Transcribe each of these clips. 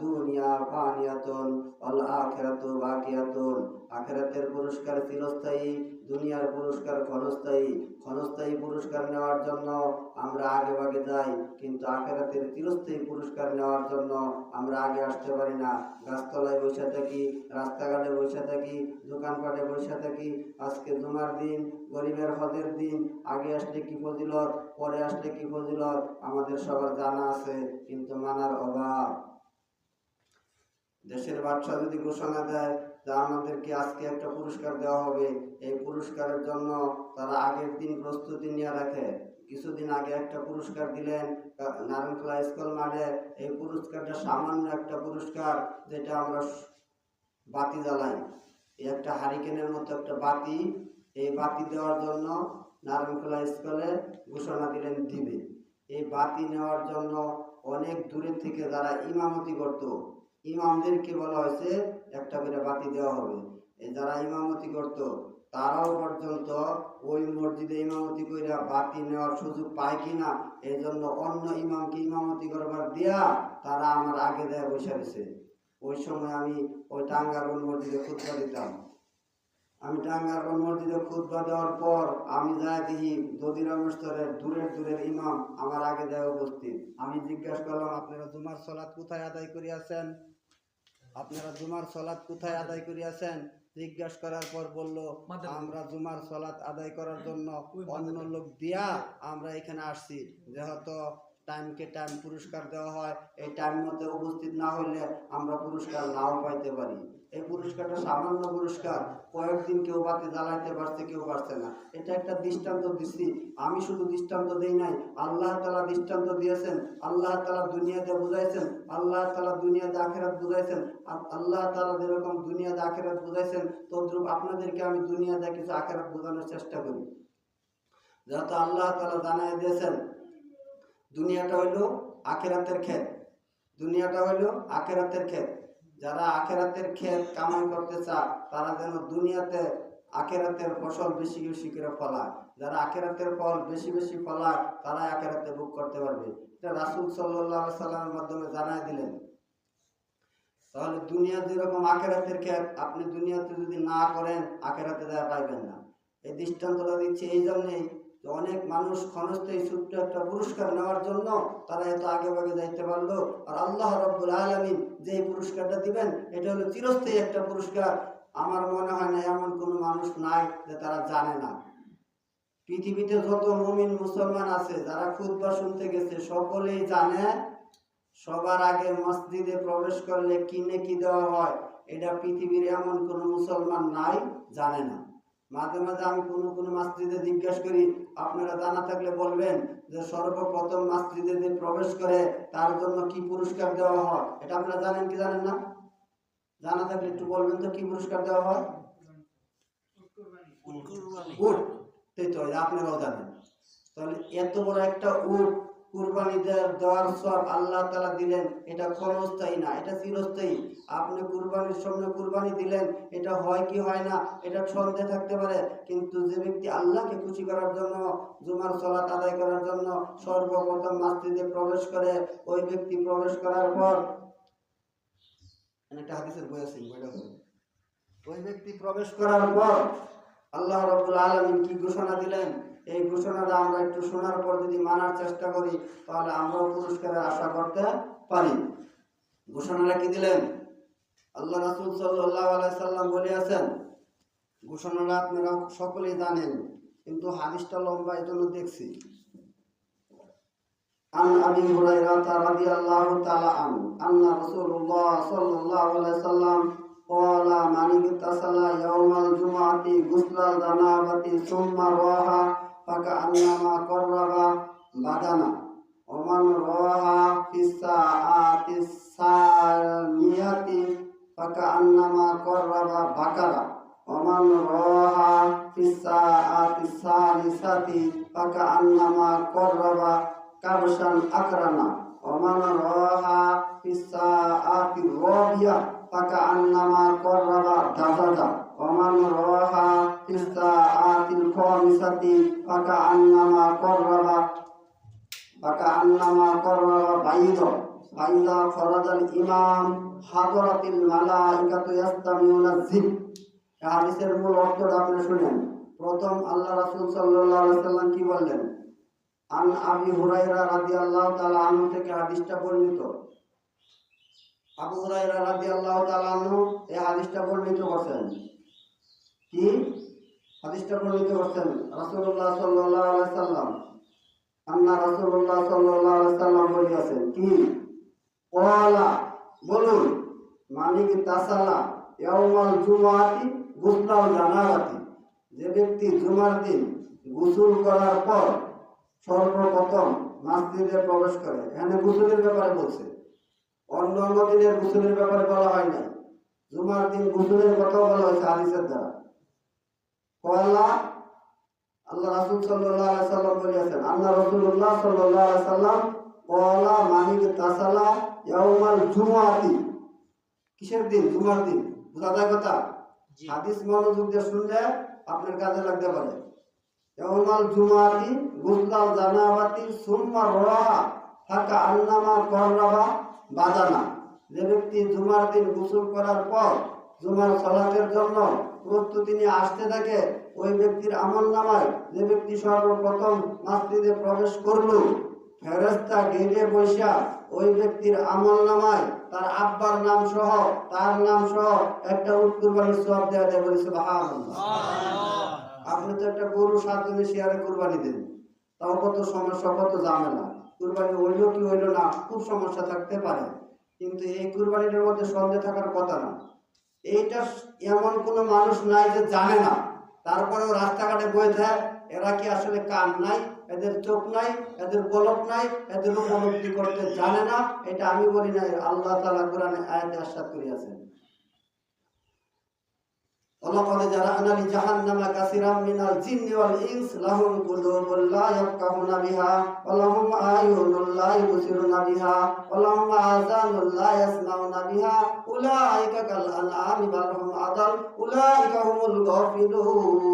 দুনিয়া ফানিয়াতুন ওয়াল আখিরাতু বাকিয়াতুন। আখিরাতের পুরস্কার চিরস্থায়ী, দুনিয়ার পুরস্কার ক্ষণস্থায়ী। ক্ষণস্থায়ী পুরস্কার নেওয়ার জন্য আমরা আগে ভাগে যাই, কিন্তু আখেরাতের চিরস্থায়ী পুরস্কার নেওয়ার জন্য আমরা আগে আসতে পারি না। গাছতলায় বসে থাকি, রাস্তাঘাটে বসে থাকি, দোকানপাটে বসে থাকি। আজকে জুমার দিন, গরিবের হজের দিন, আগে আসলে কি ফজিলত, পরে আসলে কি ফজিলত, আমাদের সবার জানা আছে, কিন্তু মানার অভাব। দেশের বাদশাহ যদি ঘোষণা দেয় যে আমাদেরকে আজকে একটা পুরস্কার দেওয়া হবে। এই পুরস্কারের জন্য তারা আগের দিন প্রস্তুতি নিয়ে রাখে। কিছুদিন আগে একটা পুরস্কার দিলেন নারায়ণখোলা স্কুল মাঠে। এই পুরস্কারটা সামান্য একটা পুরস্কার যেটা আমরা বাতি জ্বালাই। এই একটা হারিকেনের মতো একটা বাতি। এই বাতি দেওয়ার জন্য নারায়ণখোলা স্কুলে ঘোষণা দিলেন দিবে। এই বাতি নেওয়ার জন্য অনেক দূরের থেকে যারা ইমামতি করত ইমামদেরকে বলা হয়েছে, একটা করে বাতি দেওয়া হবে। এই যারা ইমামতি করত, তারাও পর্যন্ত ওই মসজিদে ইমামতি কইরা বাতি নেওয়ার সুযোগ পায় কিনা এই জন্য অন্য ইমামকে ইমামতি করবার দিয়া তারা আমার আগে দেয়া বসে রয়েছে। ওই সময় আমি ওই টাঙ্গারগঞ্জ মসজিদে খুতবা দিতাম। আমি টাঙ্গারগঞ্জ মসজিদে খুতবা দেওয়ার পর আমি যাই দেখি দদিরাম স্তরের দূরের দূরের ইমাম আমার আগে দেয় উপস্থিত। আমি জিজ্ঞাসা করলাম, আপনারা জুমার সলাৎ কোথায় আদায় করিয়াছেন? আপনারা জুমার সলাদ কোথায় আদায় করিয়াছেন? জিজ্ঞাসা করার পর বলল আমরা জুমার সলাদ আদায় করার জন্য অন্য লোক দিয়া আমরা এখানে আসছি। যেহেতু টাইমকে টাইম পুরস্কার দেওয়া হয়, এই টাইম মতো উপস্থিত না হইলে আমরা পুরস্কার নাও পাইতে পারি। এই পুরস্কারটা সামান্য পুরস্কার, কয়েকদিন কেউ বাতি জ্বালাইতে পারছে, কেউ পারছে না। এটা একটা দৃষ্টান্ত দিচ্ছি। আমি শুধু দৃষ্টান্ত দিই নাই, আল্লাহ তালা দৃষ্টান্ত দিয়েছেন, আল্লাহ তালা দুনিয়াতে বুঝাইছেন, আল্লাহ তালা দুনিয়াতে আখেরাত বুঝাইছেন আল্লাহ তালা যেরকম দুনিয়াতে আখেরাত বুঝাইছেন, তদ্রুপ আপনাদেরকে আমি দুনিয়াতে কিছু আখেরাত বোঝানোর চেষ্টা করি। যেহেতু আল্লাহ তালা জানাই দিয়েছেন দুনিয়াটা হইল আখেরাতের ক্ষেত দুনিয়াটা হইল আখেরাতের ক্ষেত যারা আখেরাতের ক্ষেত কামাই করতে চায়, তারা যেন দুনিয়াতে আখেরাতের ফসল বেশি বেশি করে ফলায়। যারা আখেরাতের ফল বেশি বেশি ফলায়, তারা আখেরাতে বুক করতে পারবে। এটা রাসুল সাল্লাহ সাল্লামের মাধ্যমে জানাই দিলেন। তাহলে দুনিয়া যেরকম আখেরাতের ক্ষেত আপনি দুনিয়াতে যদি না করেন, আখেরাতে দেওয়া পাইবেন না। এই দৃষ্টান্তটা দিচ্ছে এই জন্যেই যে অনেক মানুষ ক্ষণস্থায়ী ছোট্ট একটা পুরস্কার নেওয়ার জন্য তারা এত আগে ভাগে যাইতে পারল। আর আল্লাহ রব্বুল আলমিন যে পুরস্কারটা দিবেন, এটা হলো চিরস্থায়ী একটা পুরস্কার। আমার মনে হয় না এমন কোনো মানুষ নাই যে তারা জানে না। পৃথিবীতে যত মুমিন মুসলমান আছে, যারা খুতবা শুনতে গেছে, সকলেই জানে সবার আগে মসজিদে প্রবেশ করলে কি দেওয়া হয়, এটা পৃথিবীর এমন কোনো মুসলমান নাই, জানে না। মাঝে মাঝে আমি কোনো কোনো মসজিদে জিজ্ঞাসা করি আপনারা জানা থাকলে বলবেন যে সর্বপ্রথম মসজিদে যে প্রবেশ করে তার জন্য কি পুরস্কার দেওয়া হয়। এটা আপনারা জানেন কি জানেন না? জানা থাকলে একটু বলবেন তো কি পুরস্কার দেওয়া হয়? উট। তাই তো আপনারাও জানেন। তাহলে এত বড় একটা উট কুরবানি দেওয়ার সব আল্লাহ তালা দিলেন, এটা ক্ষণস্থায়ী না, এটা চিরস্থায়ী। আপনি কুরবানির সামনে কুরবানি দিলেন, এটা হয় কি হয় না, এটা সন্দেহ থাকতে পারে। কিন্তু যে ব্যক্তি আল্লাহকে খুশি করার জন্য, জুমার সলাত আদায় করার জন্য সর্বপ্রথম মসজিদে প্রবেশ করে, ওই ব্যক্তি প্রবেশ করার পর একটা হাদিসের বই আছে ওই ব্যক্তি প্রবেশ করার পর আল্লাহ রব্বুল আলমিন কি ঘোষণা দিলেন? এই ঘোষণাটা আমরা একটু শোনার পর যদি মানার চেষ্টা করি তাহলে আমরাও পুরস্কারের আশা করতে পারি ঘোষণাটা কি দিলেন আল্লাহ রাসুল সাল্লাহ আলাইসাল্লাম বলিয়াছেন ঘোষণাটা আপনারা সকলেই জানেন কিন্তু হাদিসটা লম্বা এই জন্য দেখছি عن أبي هريرة رضي الله تعالى عنه أن رسول الله صلى الله عليه وسلم قال من اغتسل يوم الجمعة غسل الجنابة ثم ফাঁকা আন্নামা করবা বাদানা। ওমান রোহা ফিসা আতিসানিয়াতি ফাঁকা আন্নামা করবা বাকারা। ওমান রোহা ফিসা আতিসানিসাতি ফাঁকা আন্নামা করবা কাবসান আকরানা ওমান রোহা ফিসা আতি রবিয়া ফাঁকা আন্নামা করবা দাদাদা। ومن راها في الساعات الخامسة فكأنما قرب فكأنما قرب بعيدا ফাইজা ফরাজাল ইমাম হাদরাতিল মালাইকাতু ইয়াস্তামিউনা যিক এই হাদিসের মূল অর্থটা আপনি শুনেন প্রথম আল্লাহ রাসূল সাল্লাল্লাহু আলাইহি সাল্লাম কি বললেন আন আবি হুরায়রা রাদিয়াল্লাহু তাআলা আনহু থেকে হাদিসটা বর্ণিত আবু হুরায়রা রাদিয়াল্লাহু তাআলা আনহু এই হাদিসটা বর্ণিত করছেন সাল্লাম সাল্লাম কি? বলুন তাসালা যে ব্যক্তি জুমার দিন গোসল করার পর সর্বপ্রথম মসজিদে প্রবেশ করে, এখানে গোসলের ব্যাপারে বলছে। অন্য অন্য দিনের গোসলের ব্যাপারে বলা হয় নাই। জুমার দিন গোসলের কথাও বলা হয়েছে হাদিসের দ্বারা। আল্লাহ রাসূল সাল্লাম আল্লাহ সাল্লাম মানিক তাসালা ইয়াউমাল জুমাতি কিসের দিন? জুমার দিন। বুঝা যায় কথা? হাদিস মনোযোগ দিয়ে শুনলে আপনার কাজে লাগতে পারে। ইয়াউমাল জুমাতি গুসলাল জানাবাতি সুম্মা রাহা ফাকা আন্নামা কররাবা বাদানা। যে ব্যক্তি জুমার দিন গোসল করার পর জুমার সালাতের জন্য প্রস্তুতি নিয়ে আসতে থাকে ওই ব্যক্তির আমল নামায় যে ব্যক্তি সর্বপ্রথম মসজিদে প্রবেশ করল ফেরেস্তা গেটে বৈশা ওই ব্যক্তির আমল নামায় তার আব্বার নাম সহ তার নাম সহ একটা উৎকুরবানির সব দেওয়া দেয় বলেছে আপনি তো একটা গরু সাত দিনে শেয়ারে কুরবানি দেন তাও কত সমস্যা কত ঝামেলা। কুরবানি হইল কি হইল না খুব সমস্যা থাকতে পারে। কিন্তু এই কুরবানিটার মধ্যে সন্দেহ থাকার কথা না। এইটা এমন কোনো মানুষ নাই যে জানে না। তারপরেও রাস্তাঘাটে বয়ে থাকে, এরা কি আসলে কান নাই, এদের চোখ নাই, এদের গলক নাই এদের উপলব্ধি করতে জানে না, এটা আমি বলি না আল্লাহ তালা কোরআনে আয়াতে আশ্বাদ করিয়াছেন। ولقد جرأنا لجهنم كثيرا من الجن والإنس لهم قلوب لا يفقهون بها ولهم أعين لا يبصرون بها ولهم آذان لا يسمعون بها أولئك كالأنعام بل هم أضل أولئك هم الغافلون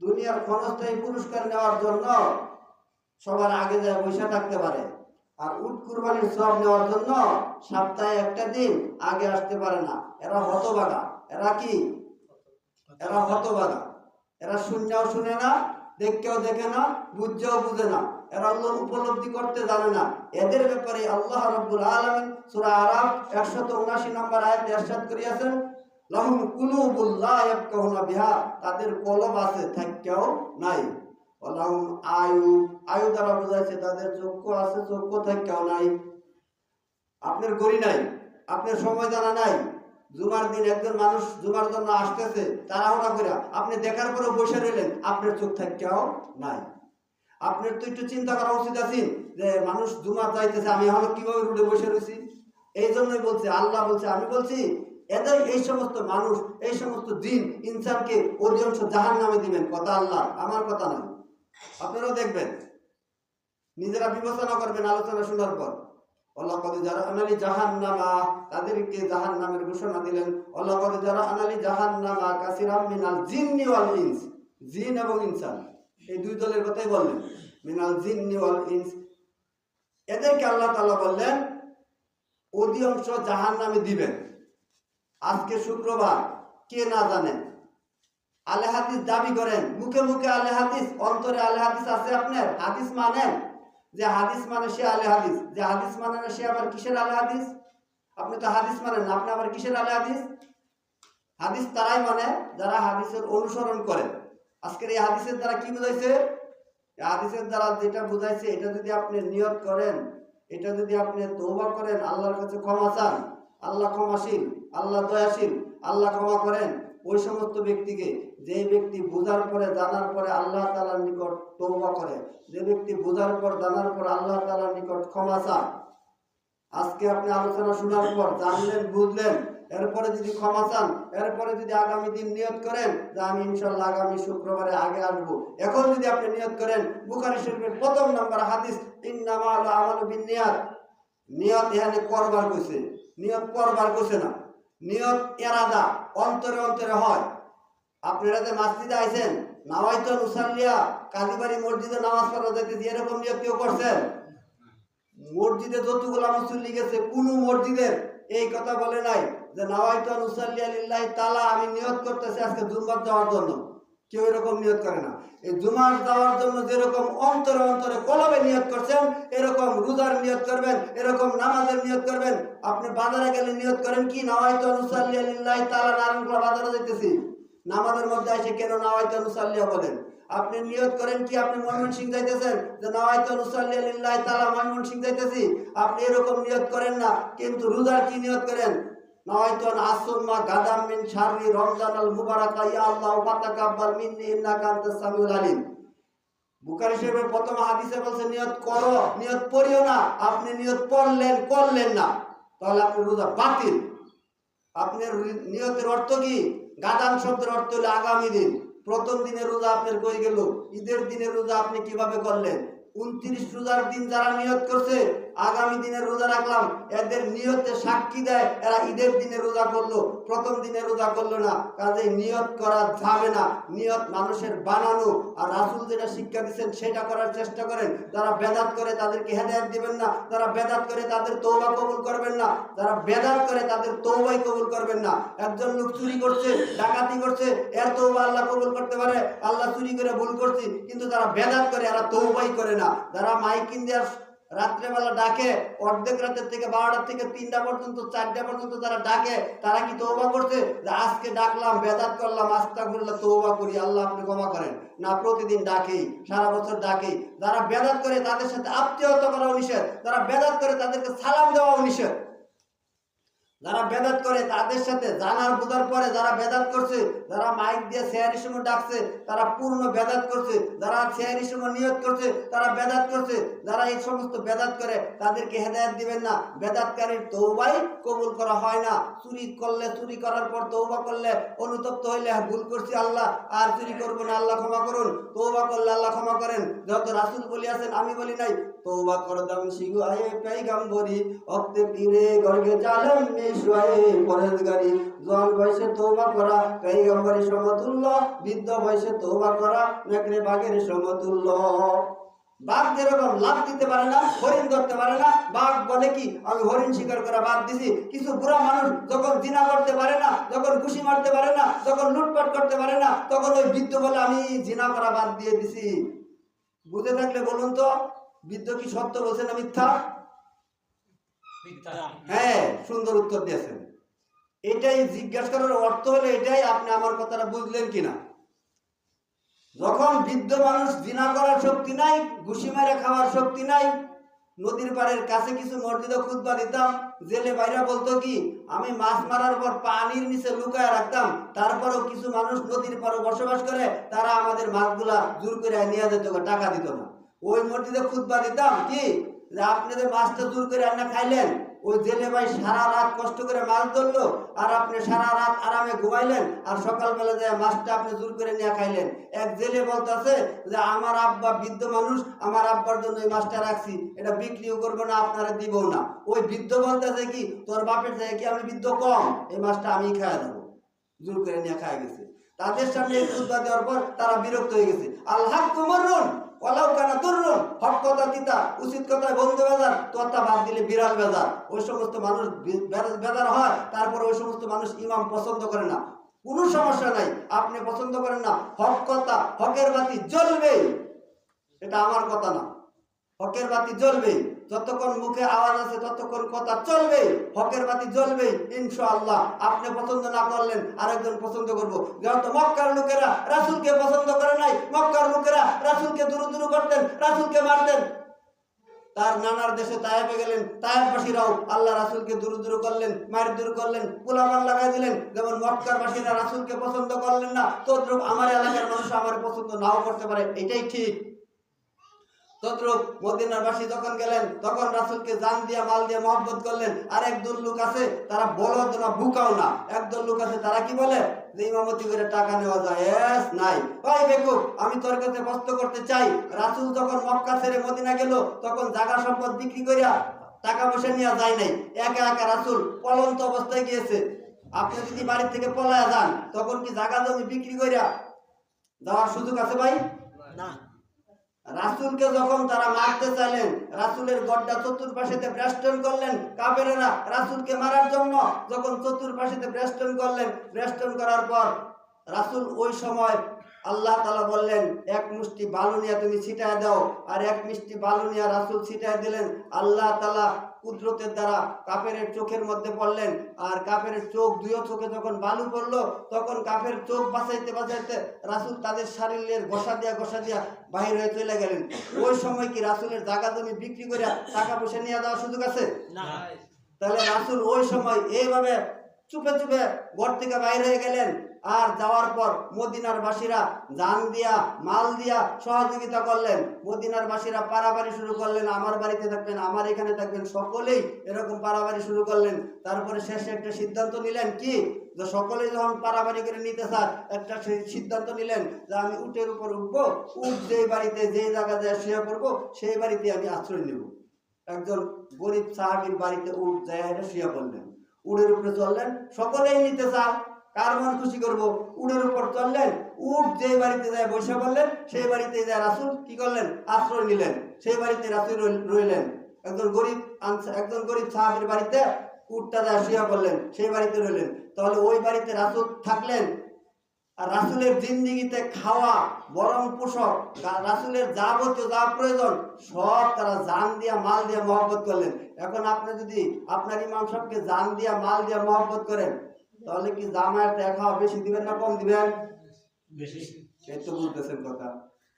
দুনিয়ার ক্ষণস্থায়ী পুরস্কার নেওয়ার জন্য সবার আগে যায় বৈশা থাকতে পারে আর উট কুরবানির সব নেওয়ার জন্য সপ্তাহে একটা দিন আগে আসতে পারে না এরা হতবাগা এরা কি? এরা হতবাগা। এরা শুনলেও শুনে না দেখকেও দেখে না বুঝছেও বুঝে না। এরা আল্লাহ উপলব্ধি করতে জানে না। এদের ব্যাপারে আল্লাহ রাব্বুল আলামিন সূরা আরাফ 179 নম্বর আয়াতে ইরশাদ করিয়াছেন, লাহুম কুলুবুল লা ইয়াফকাহুনা বিহা। তাদের কলব আছে থাকেও নাই। ওয়ালাহুম আয়ু আয়ু দ্বারা বোঝাইছে, তাদের চক্ষু আছে, চক্ষু থাকেও নাই। আপনার গড়ি নাই, আপনার সময় জানা নাই। জুমার দিন একজন মানুষ জুমার জন্য আসতেছে, তাড়াহুড়া করে আপনি দেখার পরে বসে রইলেন, আপনার চোখ থাকতেও নাই। আপনার তো একটু চিন্তা করা উচিত আছে যে মানুষ জুমার যাইতেছে আমি এখন কীভাবে রুটে বসে রয়েছি এই জন্যই বলছে, আল্লাহ বলছে, আমি বলছি, এদের এই সমস্ত মানুষ, এই সমস্ত দিন ইনসানকে অধিকাংশ জাহান নামে দিবেন, কথা আল্লাহ, আমার কথা নয়। আপনারাও দেখবেন। নিজেরা বিবেচনা করবেন আলোচনা শোনার পর। অলাকদ যারা আনালি জাহান্নামা, তাদেরকে জাহান্নামের ঘোষণা দিলেন। জাহান্নামা জিন এবং এই দুই দলের বললেন। মিনাল এদেরকে আল্লাহ অধিকাংশ জাহান্নামে দিবেন। আজকে শুক্রবার, কে না জানেন আলে হাদিস দাবি করেন, মুখে মুখে আলে হাদিস, অন্তরে আলে হাদিস আছে আপনার? হাদিস মানেন? যে হাদিস মানে সে আলে হাদিস, যে হাদিস মানে না সে আবার কিসের আলে হাদিস? আপনি তো হাদিস মানেন না, আপনি আবার কিসের আলে হাদিস? হাদিস তারাই মানে যারা হাদিসের অনুসরণ করে। আজকের এই হাদিসের দ্বারা কি বুঝাইছে? হাদিসের দ্বারা যেটা বুঝাইছে, এটা যদি আপনি নিয়ত করেন, এটা যদি আপনি তৌবা করেন, আল্লাহর কাছে ক্ষমা চান, আল্লাহ ক্ষমাশীল, আল্লাহ দয়াশীল, আল্লাহ ক্ষমা করেন ওই সমস্ত ব্যক্তিকে যে ব্যক্তি বোঝার পরে জানার পরে আল্লাহ তালার নিকট তৌবা করে, যে ব্যক্তি বোঝার পর জানার পর আল্লাহ তালার নিকট ক্ষমা চায়। আজকে আপনি আলোচনা শোনার পর জানলেন, বুঝলেন, এরপরে যদি ক্ষমা চান, এরপরে যদি আগামী দিন নিয়ত করেন যে আমি ইনশাল্লাহ আগামী শুক্রবারে আগে আসব। এখন যদি আপনি নিয়ত করেন, বুখারি শরীফের প্রথম নম্বর হাদিস নিয়ত এখানে করবার কইছে নিয়ত করবার কইছে না। নিয়ত এরাদা অন্তরে অন্তরে হয়। আপনারা যে মাসজিদে আইছেন নামাইতো মুসাল্লিয়া কাজীবাড়ি মসজিদে নামাজ পড়া যাইতেছি এরকম নিয়ত কেউ করছেন? মসজিদে যতগুলো মুসল্লি গেছে, কোন মসজিদের এই কথা বলে নাই যে নাওয়াইতো আন উসাল্লি তালা আমি নিয়ত করতেছি আজকে জুম্মার যাওয়ার জন্য। কেউ এরকম নিয়ত করে না। এই জুমার যাওয়ার জন্য যেরকম অন্তরে অন্তরে কলবে নিয়ত করছেন, এরকম রোজার নিয়ত করবেন, এরকম নামাজের নিয়ত করবেন। আপনি বাজারে গেলে নিয়ত করেন কি, নাওয়াইতু আলিল্লাহি তাআলা নারায়ণগড় বাজারে যাইতেছি। নামাজের মধ্যে এসে কেন নাওয়াইতু আন উসাল্লিয়া বলেন আপনি নিয়ত করেন কি, আপনি ময়মন সিং যাইতেছেন? যে নাওয়াইতু নুসাল্লি লিল্লাহি তাআলা ময়মনসিং যাইতেছি। আপনি এরকম নিয়ত করেন না, কিন্তু রোজার কি নিয়ত করেন? নাওয়াইতু আন আসুম্মা গাদাম মিন শাররি রমজান আল মুবারাকা, ইয়া আল্লাহ ফাতাকাব্বাল মিন্নি ইন্নাকা আনতাস সামিউল আলিম। বুখারী শরীফের প্রথম হাদিসে বলছে, নিয়ত করো, নিয়ত পড়িও না, আপনি নিয়ত পড়লেন, করলেন না। তাহলে আপনি রোজা বাতিল। আপনার রি- নিয়তের অর্থ কি? গাদান শব্দের অর্থ হলো আগামী দিন। প্রথম দিনের রোজা আপনার কই গেল। ঈদের দিনের রোজা আপনি কীভাবে করলেন? উনত্রিশ রোজার দিন যারা নিয়ত করছে আগামী দিনের রোজা রাখলাম, এদের নিয়তে সাক্ষী দেয়, এরা ঈদের দিনে রোজা করল, প্রথম দিনে রোজা করল না কাজে নিয়ত করা যাবে না, নিয়ত মানুষের বানানো, আর রাসুল যেটা শিক্ষা দিচ্ছেন সেটা করার চেষ্টা করেন, যারা বেদাত করে তাদেরকে হেদায়ত দিবেন না, যারা বেদাত করে তাদের তৌবা কবুল করবেন না, যারা বেদাত করে তাদের তৌবাই কবুল করবেন না, একজন লোক চুরি করছে, ডাকাতি করছে, এর তৌবা আল্লাহ কবুল করতে পারে, আল্লাহ চুরি করে ভুল করছি, কিন্তু যারা বেদাত করে এরা তৌবাই করে না, যারা মাইকিন দেওয়ার রাত্রেবেলা ডাকে, অর্ধেক রাতের থেকে বারোটার থেকে তিনটা পর্যন্ত, চারটা পর্যন্ত যারা ডাকে, তারা কি তৌবা করছে? যে আজকে ডাকলাম, বেদাত করলাম আস্তা করলাম তৌবা করি, আল্লাহ আপনি ক্ষমা করেন। না, প্রতিদিন ডাকেই, সারা বছর ডাকেই। যারা বেদাত করে, তাদের সাথে আত্মীয়তা করাও নিষেধ। যারা বেদাত করে, তাদেরকে সালাম দেওয়াও নিষেধ। যারা বেদাত করে, তাদের সাথে জানার বোঝার পরে যারা বেদাত করছে, যারা মাইক দিয়ে শেয়ারের সময় ডাকছে, তারা পূর্ণ বেদাত করছে, যারা শেয়ারের সময় নিয়ত করছে, তারা বেদাত করছে, যারা এই সমস্ত বেদাত করে, তাদেরকে হেদায়ত দিবেন না। বেদাতকারীর তৌবাই কবুল করা হয় না। চুরি করলে চুরি করার পর তৌবা করলে অনুতপ্ত হইলে ভুল করছি আল্লাহ, আর চুরি করব না, আল্লাহ ক্ষমা করুন। তৌবা করলে আল্লাহ ক্ষমা করেন। যত রাসুল বলিয়াছেন, আমি বলি নাই তৌবা করদাম পেগাম্বরি অক্তে পীরে গর্গে বয়সে করা পেগাম্বরি বৃদ্ধ বয়সে করা, নেকড়ে বাঘের বাঘ যেরকম লাভ দিতে পারে না, হরিণ ধরতে পারে না, বাঘ বলে কি, আমি হরিণ শিকার করা বাদ দিছি। কিছু বুড়া মানুষ যখন জিনা করতে পারে না, যখন খুশি মারতে পারে না, যখন লুটপাট করতে পারে না, তখন ওই বৃদ্ধ বলে, আমি জিনা করা বাদ দিয়ে দিছি। বুঝে থাকলে বলুন তো বৃদ্ধ কি সত্য বলছে না মিথ্যা? হ্যাঁ সুন্দর উত্তর দিয়েছেন। এটাই জিজ্ঞাসা করার অর্থ হলো এটাই আপনি আমার কথাটা বুঝলেন কিনা। যখন বৃদ্ধ মানুষ জিনা করার শক্তি নাই ঘুষি মেরে খাওয়ার শক্তি নাই নদীর পাড়ের কাছে কিছু মসজিদে খুদবা দিতাম জেলে বাইরা বলতো কি আমি মাছ মারার পর পানির নিচে লুকায় রাখতাম তারপরেও কিছু মানুষ নদীর পাড়ে বসবাস করে তারা আমাদের মাছগুলা জোর করে নিয়ে যেত টাকা দিত না। ওই মসজিদে খুদবা দিতাম, কি? যে আপনাদের মাছটা জোর করে রান্না খাইলেন, ওই জেলে ভাই সারা রাত কষ্ট করে মাছ ধরলো, আর আপনি সারা রাত আরামে ঘুমাইলেন, আর সকালবেলা যায় মাছটা আপনি জোর করে নিয়ে খাইলেন। এক জেলে বলতেছে যে, আমার আব্বা বৃদ্ধ মানুষ, আমার আব্বার জন্য এই মাছটা রাখছি, এটা বিক্রিও করব না, আপনারা দিব না। ওই বৃদ্ধ বলতেছে কি, তোর বাপের থেকে কি আমি বৃদ্ধ কম? এই মাছটা আমি খাওয়া দেবো। জোর করে নিয়ে খাওয়া গেছে। তাদের সামনে এই দেওয়ার পর তারা বিরক্ত হয়ে গেছে। আল্লাহ তোমার কলাও কানা তরুণ হক কথা, উচিত কথায় বন্ধু বেজার তোতা বাদ দিলে বিড়াল বেজার। ওই সমস্ত মানুষ বেজার বেজার হয়, তারপরে ওই সমস্ত মানুষ ইমাম পছন্দ করে না। কোনো সমস্যা নাই, আপনি পছন্দ করেন না। হক কথা, হকের বাতি জ্বলবে। এটা আমার কথা না। হকের বাতি জ্বলবে। যতক্ষণ মুখে আওয়াজ আছে, ততক্ষণ কথা চলবে। হকের বাতি জ্বলবে, ইনশাআল্লাহ। আপনি পছন্দ না করলেন, আরেকজন পছন্দ করব। যেহেতু মক্কার লোকেরা রাসুলকে পছন্দ করে নাই, মক্কার লোকেরা রাসুলকে দূর দূর করতেন, রাসুলকে মারতেন। তার নানার দেশে তায়েবে গেলেন, তায়েববাসীরাও আল্লাহ রাসুলকে দূর দূর করলেন মায়ের দূর করলেন পোলামান লাগাই দিলেন। যেমন মক্কার বাসীরা রাসুলকে পছন্দ করলেন না, তদ্রুপ আমার এলাকার মানুষ আমার পছন্দ নাও করতে পারে, এটাই ঠিক। তদ্রুপ মদিনার বাসী যখন গেলেন, তখন রাসুলকে জান দিয়া, মাল দিয়ে মহব্বত করলেন। আর একদল লোক আছে, তারা বলদ না বুকাও না। একদল লোক আছে, তারা কি বলে? যে টাকা নেওয়া যায়। আমি তোর কাছে করতে চাই। রাসুল যখন মক্কা ছেড়ে মদিনা গেল, তখন জাগা সম্পদ বিক্রি করিয়া টাকা পয়সা নেওয়া যায় নাই। একা একা রাসুল পলন্ত অবস্থায় গিয়েছে। আপনি যদি বাড়ি থেকে পলায়া যান, তখন কি জাগা জমি বিক্রি করিয়া যাওয়ার সুযোগ আছে ভাই? না। রাসূলকে যখন তারা মারতে চাইলেন, রাসুলের গড্ডা চতুর্পাশেতে ব্রেষ্টন করলেন কাপেরেরা রাসুলকে মারার জন্য যখন চতুর্পাশেতে ব্রেষ্টন করলেন ব্রেষ্টন করার পর রাসুল ওই সময় আল্লাহ তালা বললেন, এক মুষ্টি বালুনিয়া তুমি ছিটায় দাও। আর এক মিষ্টি বালুনিয়া রাসুল ছিটায় দিলেন। আল্লাহ তালা কুদরতের দ্বারা কাফের চোখের মধ্যে পড়লেন। আর কাফের চোখ দুইও চোখে যখন বালু পড়ল তখন কাফের চোখ বাঁচাইতে বাঁচাইতে রাসুল তাদের শারীরের ঘষা দিয়া ঘষা দিয়া বাহির হয়ে চলে গেলেন। ওই সময় কি রাসুলের জাগা জমি বিক্রি করে টাকা পয়সা নিয়ে যাওয়ার সুযোগ আছে? তাহলে রাসুল ওই সময় এইভাবে চুপে চুপে ঘর থেকে বাইরে হয়ে গেলেন। আর যাওয়ার পর মদিনার বাসীরা জান দিয়া, মাল দিয়া সহযোগিতা করলেন। মদিনার বাসীরা পারাবাড়ি শুরু করলেন, আমার বাড়িতে থাকবেন, আমার এখানে থাকবেন। সকলেই এরকম পারাবাড়ি শুরু করলেন। তারপরে শেষে একটা সিদ্ধান্ত নিলেন কি? যে সকলেই যখন পারাবাড়ি করে নিতে চায়, একটা সিদ্ধান্ত নিলেন যে আমি উটের উপর উঠবো উঠ যেই বাড়িতে, যেই জায়গা যায় শুয়ে পড়ব, সেই বাড়িতে আমি আশ্রয় নেব। একজন গরিব সাহাবির বাড়িতে উঠ যায় শুয়ে পড়লেন। উড়ের উপরে চললেন, সকলেই নিতে চায়। কার মন খুশি করব? উড়ের উপর চললেন, উট যে বাড়িতে যায় বসে পড়লেন, সেই বাড়িতে যায় রাসুল। কি করলেন? আশ্রয় নিলেন, সেই বাড়িতে রাসুল রইল- রইলেন। একজন গরিব একজন গরিব সাহাবির বাড়িতে উটটা যায় শুয়ে পড়লেন, সেই বাড়িতে রইলেন। তাহলে ওই বাড়িতে রাসুল থাকলেন রাসুলের জিন্দিগিতে খাওয়া বরং পোষক রাসুলের যাবতীয় যা প্রয়োজন সব তারা জান দিয়া মাল দিয়া মহব্বত করলেন। এখন আপনি যদি আপনার ইমাম সবকে জান দিয়া মাল দিয়া মহব্বত করেন তাহলে কি জামায়াত দেখা বেশি দিবেন না কম দিবেন? বেশি। সে তো বুঝতেছেন কথা।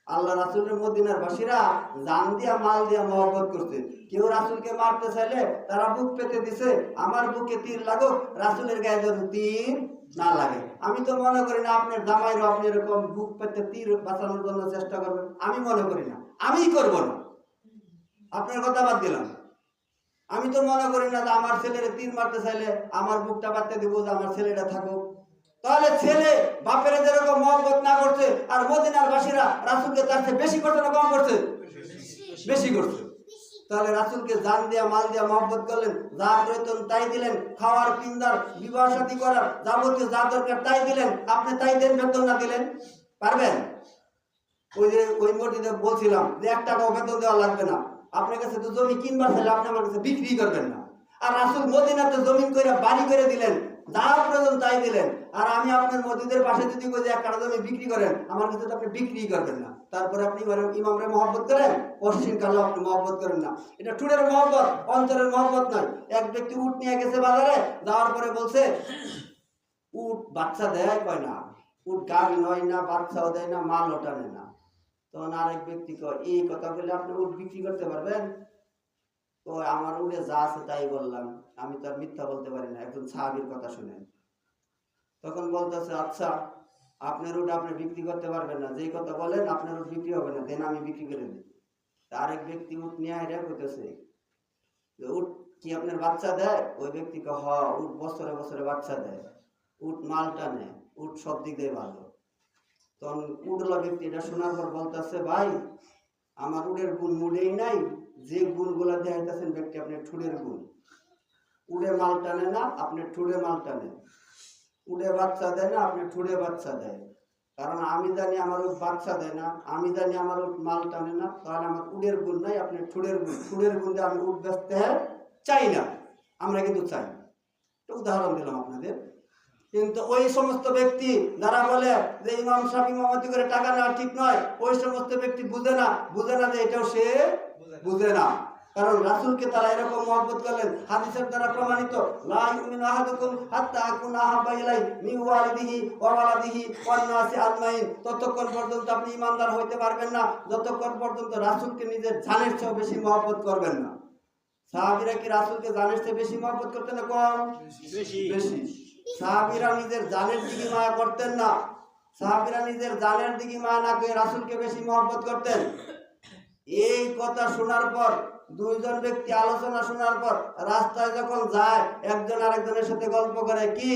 আল্লাহ রাসুলের মদিনার বাসীরা জান দিয়া, মাল দিয়া মহব্বত করছে। কেউ রাসুলকে মারতে চাইলে তারা বুক পেতে দিছে, আমার বুকে তীর লাগো রাসুলের গায়ে যেন তীর না লাগে। আমি তো মনে করি না আপনার জামাইরও আপনি এরকম বুক পেতে তীর বাঁচানোর জন্য চেষ্টা করবেন। আমি মনে করি না। আমিই করব না। আপনার কথা বাদ দিলাম। আমি তো মনে করি না যে আমার ছেলের তীর মারতে চাইলে আমার বুকটা বাঁধতে দিব, যে আমার ছেলেটা থাকুক। তাহলে ছেলে বাপের যেরকম মহব্বত না করছে আর মদিনার বাসীরা রাসুলকে তার চেয়ে বেশি করছে না কম করছে? বেশি। করছে। তাহলে রাসুলকে জান দিয়া মাল দিয়া মহব্বত করলেন যা প্রয়োজন তাই দিলেন খাওয়ার পিন্দার বিবাহ সাথী করার যাবতীয় যা দরকার তাই দিলেন আপনি তাই দেন বেতন না দিলেন পারবেন? ওই যে ওই মসজিদে বলছিলাম যে এক টাকাও বেতন দেওয়া লাগবে না। আপনার কাছে তো জমি কিনবার চাইলে আপনি আমার কাছে বিক্রি করবেন না। আর রাসুল মদিনাতে জমিন করে বাড়ি করে দিলেন যা প্রয়োজন তাই দিলেন। আর আমি আপনার মসজিদের পাশে যদি কই এক কাটা জমি বিক্রি করেন, আমার কাছে আপনি বিক্রি করবেন না। তারপরে আপনি ইমাম- ইমামরে মহব্বত করেন, পশ্চিম কালে আপনি মহব্বত করেন না। এটা টুরের মহব্বত, অন্তরের মহব্বত নয়। এক ব্যক্তি উট নিয়ে গেছে বাজারে, যাওয়ার পরে বলছে, উট বাচ্চা দেয় কয় না? উট গাড়ি নয় না, বাচ্চাও দেয় না মাল টানে না। তখন আরেক ব্যক্তি কয়, এই কথা বলে আপনি উট বিক্রি করতে পারবেন? তো আমার উড়ে যা আছে, তাই বললাম। আমি তো আর মিথ্যা বলতে পারি না, একজন সাহাবির কথা শুনে। তখন বলতেছে আচ্ছা আপনার উট আপনি বিক্রি করতে পারবেন না। যেই কথা বলেন, আপনার উট বিক্রি হবে না, দেন আমি বিক্রি করে দিই। আরেক ব্যক্তি উট নিয়ে করতেছে উট কি আপনার বাচ্চা দেয়? ওই ব্যক্তিকে হ উট বছরে বছরে বাচ্চা দেয়। উট মালটা টানে উট সব দিক দিয়ে ভালো। তখন উডলা ব্যক্তি এটা শোনার পর বলতেছে, ভাই, আমার উডের গুণ মুডেই নাই যে গুণগুলা দেখাইতেছেন ব্যক্তি, আপনি ঠুড়ের গুণ। উড়ে মাল টানে না, আপনি ঠুড়ে মাল টানে উড়ে বাচ্চা দেয় না, আপনি ঠুড়ে বাচ্চা দেয়। কারণ আমি জানি আমার বাচ্চা দেয় না, আমি জানি আমার মাল টানে না, কারণ আমার উডের গুণ নাই, আপনি ঠুড়ের গুণ। ঠুড়ের গুণ দিয়ে আমি বেচতে হ্যাঁ চাই না, আমরা কিন্তু চাই উদাহরণ দিলাম আপনাদের। কিন্তু ওই সমস্ত ব্যক্তি যারা বলে যে ইমাম সাহেব ইমামতি করে টাকা নেওয়া ঠিক নয়, ওই সমস্ত ব্যক্তি বুঝে না বুঝে না যে এটাও সে বুঝে না। কারণ রাসূলকে তারা এরকম মহব্বত করলেন হাদিসের দ্বারা প্রমাণিত লা ইউমিনু আহাদুকুম হাত্তা আকুনা আহাব্বা ইলাই মিন ওয়ালিদিহি ওয়া ওয়ালাদিহি ওয়ান নাসি আজমাইন। ততক্ষণ পর্যন্ত আপনি ইমানদার হইতে পারবেন না যতক্ষণ পর্যন্ত রাসূলকে নিজের জানের চেয়েও বেশি মহব্বত করবেন না। সাহাবীরা কি রাসূলকে জানের চেয়ে বেশি মহব্বত করতেন না কম? বেশি। সাহাবীরা নিজের জানের দিকে মায়া করতেন না। সাহাবীরা নিজের জানের দিকে মায়া না করে রাসূলকে বেশি মহব্বত করতেন। এই কথা শোনার পর, দুইজন ব্যক্তি আলোচনা শোনার পর, রাস্তায় যখন যায়, একজন আরেকজনের সাথে গল্প করে, কি?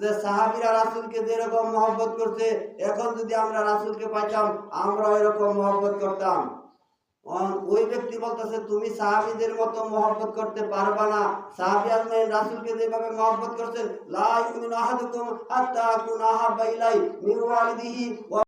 যে সাহাবীরা রাসূলকে যেরকম মহব্বত করছে, এখন যদি আমরা রাসূলকে পাইতাম আমরা এরকম মহব্বত করতাম। ওই ব্যক্তি বলতেছে, তুমি সাহাবীদের মতো মহব্বত করতে পারবা না। সাহাবী আজমাইন রাসূলকে যেভাবে মহব্বত করছেন, লা ইউমিনু আহাদুকুম হাত্তা আকুনা আহাব্বা ইলাই মিন ওয়ালিদিহি ওয়া